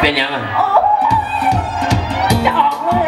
เป็นยังอะจะออกเลย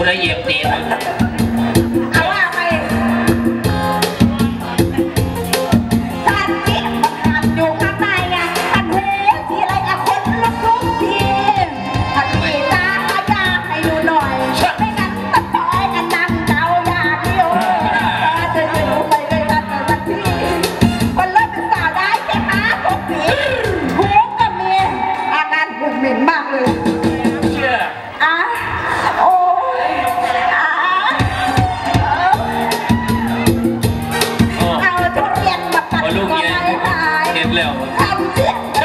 กูเลยเหยียบตีนมันเอาว่าไปท่านจิ๊บมันขาดอยู่ข้างในอะท่านหูทีไรอะคนลุกทุกทีท่านมีตาขยาให้ดูหน่อย ไม่งั้นตะปอยกันนั่งเจ้าอย่างเดียวแต่เธอจะรู้ไปด้วยกันสักทีคนเลิกเป็นสาวได้แค่หาพวกผีหูก็มีอาการหุบเหม็นมากเลย อ๋